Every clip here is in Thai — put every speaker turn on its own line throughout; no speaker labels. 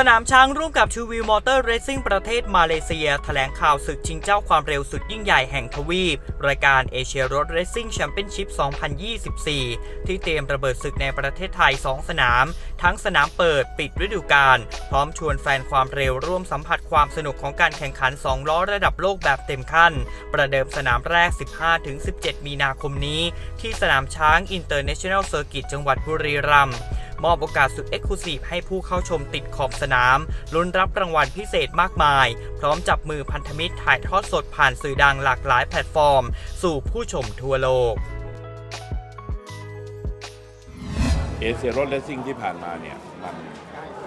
สนามช้างร่วมกับชูวิวมอเตอร์เรซิ่งประเทศมาเลเซีย แถลงข่าวศึกชิงเจ้าความเร็วสุดยิ่งใหญ่แห่งทวีป รายการเอเชียรถเรซิ่งแชมเปี้ยนชิพ2024 ที่เตรียมระเบิดศึกในประเทศไทย 2 สนาม ทั้งสนามเปิดปิดฤดูกาลพร้อมชวนแฟนความเร็วร่วมสัมผัสความสนุกของการแข่งขัน 2 ล้อระดับโลกแบบเต็มขั้น ประเดิมสนามแรก 15-17 มีนาคมนี้ ที่สนามช้าง International Circuit จังหวัดบุรีรัมย์ มอบโอกาสสุดเอ็กซ์คลูซีฟให้ผู้เข้าชมติดขอบสนามลุ้นรับรางวัลพิเศษมากมาย พร้อมจับมือพันธมิตรถ่ายทอดสดผ่านสื่อดังหลากหลายแพลตฟอร์ม สู่ผู้ชมทั่วโลก
เอเชียรถเลสซิ่งที่ผ่านมาเนี่ยมัน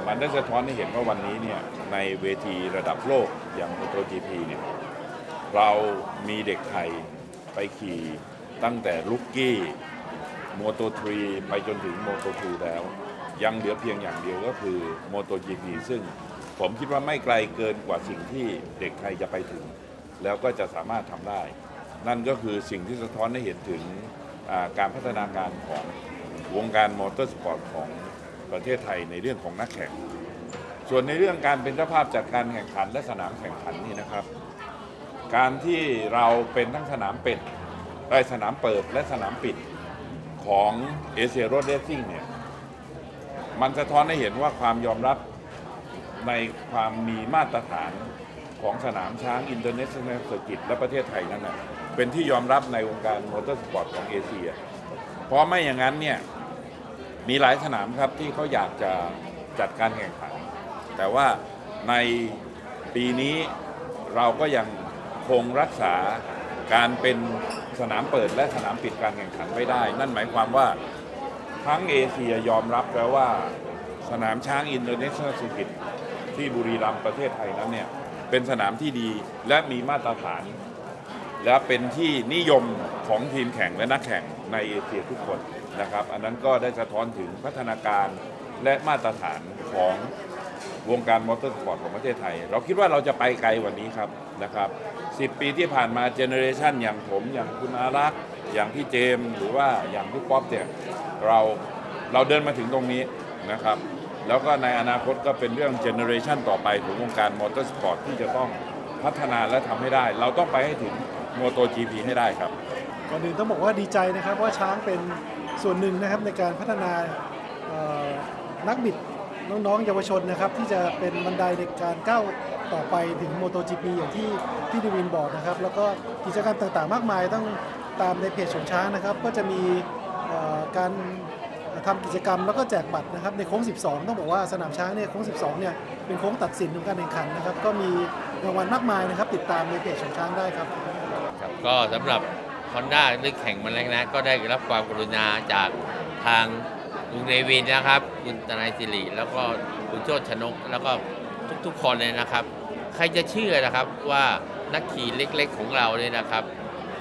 มันได้สะท้อนให้เห็นว่าวันนี้เนี่ยในเวทีระดับโลกอย่าง MotoGP เนี่ยเรามีเด็กไทยไปขี่ตั้งแต่ลุกกี้ โมโต3ไปจนถึงโมโต2แล้ว ยังเหลือเพียงอย่างเดียวก็คือ MotoGP ซึ่งผมคิดว่าไม่ไกลเกินกว่าสิ่งที่เด็กไทยจะไปถึง แล้วก็จะสามารถทำได้ นั่นก็คือสิ่งที่สะท้อนให้เห็นถึงการพัฒนาการของวงการมอเตอร์สปอร์ตของประเทศไทยในเรื่องของนักแข่ง ส่วนในเรื่องการเป็นเจ้าภาพจัดการแข่งขันและสนามแข่งขันนี่นะครับ การที่เราเป็นทั้งสนามเป็ดได้สนามเปิดและสนามปิด ของเอเชียรถเรซซิ่งเนี่ย มันสะท้อนให้เห็นว่าความยอมรับในความมีมาตรฐานของสนามช้างอินเตอร์เนชั่นแนลเซอร์กิตและประเทศไทยนั้นนะเป็นที่ยอมรับในวงการมอเตอร์สปอร์ตของเอเชีย เพราะไม่อย่างนั้นเนี่ย มีหลายสนามครับที่เขาอยากจะจัดการแข่งขัน แต่ว่าในปีนี้เราก็ยังคงรักษา การเป็นสนามเปิดและสนามปิดการแข่งขันไว้ได้ นั่นหมายความว่าทั้งเอเชียยอมรับแล้วว่าสนามช้างอินเตอร์เนชั่นแนลซิกิตที่บุรีรัมย์ประเทศไทยนั้นเนี่ยเป็นสนามที่ดีและมีมาตรฐาน และเป็นที่นิยมของทีมแข่งและนักแข่งในเอเชียทุกคนนะครับ อันนั้นก็ได้สะท้อนถึงพัฒนาการและมาตรฐานของ วงการมอเตอร์สปอร์ตของประเทศไทย เราคิดว่าเราจะไปไกลกว่านี้ครับนะครับ10ปีที่ผ่านมาเจเนอเรชันอย่างผมอย่างคุณอารักษ์อย่างพี่เจมหรือว่าอย่างพี่ป๊อปเนี่ยเราเราเดินมาถึงตรงนี้นะครับ แล้วก็ในอนาคตก็เป็นเรื่องเจเนอเรชันต่อไปของวงการมอเตอร์สปอร์ตที่จะต้องพัฒนาและทำให้ได้ เราต้องไปให้ถึงโมโต GP ให้ได้ครับ
ก่อนอื่นต้องบอกว่าดีใจนะครับว่าช้างเป็นส่วนหนึ่งนะครับในการพัฒนานักบิด น้องๆเยาวชนนะครับ ที่จะเป็นบันไดในการก้าวต่อไปถึง MotoGP อย่างที่พี่ดิวินบอกนะครับ แล้วก็กิจกรรมต่างๆ มากมายต้องตามในเพจของช้างนะครับ ก็จะมีการทำกิจกรรมแล้วก็แจกบัตรนะครับในโค้ง 12 ต้องบอกว่าสนามช้างเนี่ยโค้ง 12 เนี่ยเป็นโค้งตัดสินของการแข่งขันนะครับ ก็มีรางวัลมากมายนะครับ ติดตามในเพจของช้างได้ครับ
ครับก็สำหรับ Honda เรื่องแข่งมันแรงนะก็ได้รับความกรุณาจากทาง ลุงเนวินนะครับ คุณตนายสิริแล้วก็คุณโชติชนก แล้วก็ทุกๆคนเลยนะครับ ใครจะเชื่อนะครับว่านักขี่เล็กๆของเราเนี่ยนะครับ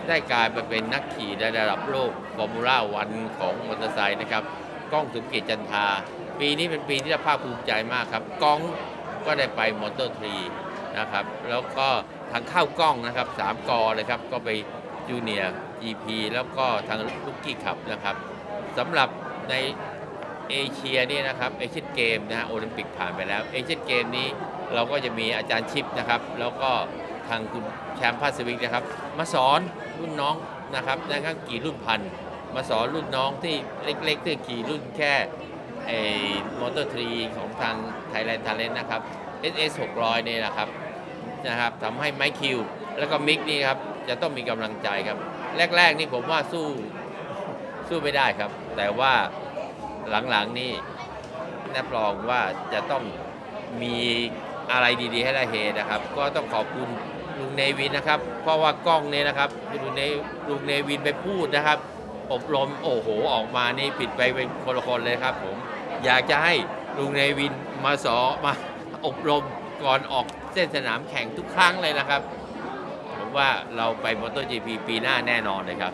ได้กลายมาเป็นนักขี่ในระดับโลกฟอร์มูล่าวันของมอเตอร์ไซค์นะครับก้องสุกิจจันทา ปีนี้เป็นปีที่เราภาคภูมิใจมากครับก้องก็ได้ไปมอเตอร์ทรีนะครับ แล้วก็ทางเข้ากล้องนะครับสามกอเลยครับ ก็ไปจูเนียร์ GP แล้วก็ทางลูกกี้ขับนะครับสำหรับใน เอเชียนี่นะครับเอเชียนเกมนะฮะโอลิมปิกผ่านไปแล้วเอเชียนเกมนี้เราก็จะมีอาจารย์ชิปนะครับ แล้วก็ทางคุณแชมป์พาสวิกนะครับ มาสอนรุ่นน้องนะครับนะครับกี่รุ่นพัน มาสอนรุ่นน้องที่เล็กๆที่ขี่รุ่นแค่ไอ้มอเตอร์ทรีของทาง Thailand Talent นะครับ SS 600เนี่ยนะครับนะครับทำให้ไมค์คิว แล้วก็มิกนี่ครับจะต้องมีกำลังใจครับ แรก ๆ นี่ผมว่าสู้สู้ไม่ได้ครับ แต่ว่า หลังๆนี่นับรองว่าจะต้องมีอะไรดีๆ ให้ได้เฮนะครับ ก็ต้องขอบคุณลุงเนวินนะครับ เพราะว่ากล้องเนี่ยนะครับลุงเนลุงเนวินไปพูดนะครับ อบรมโอ้โหออกมานี่ผิดไปเป็นคนละคนเลยครับผมอยากจะให้ลุงเนวินมาสอมาอบรมก่อนออกเส้นสนามแข่งทุกครั้งเลยนะครับ ผมว่าเราไปมอเตอร์จีพีปีหน้าแน่นอนเลยครับ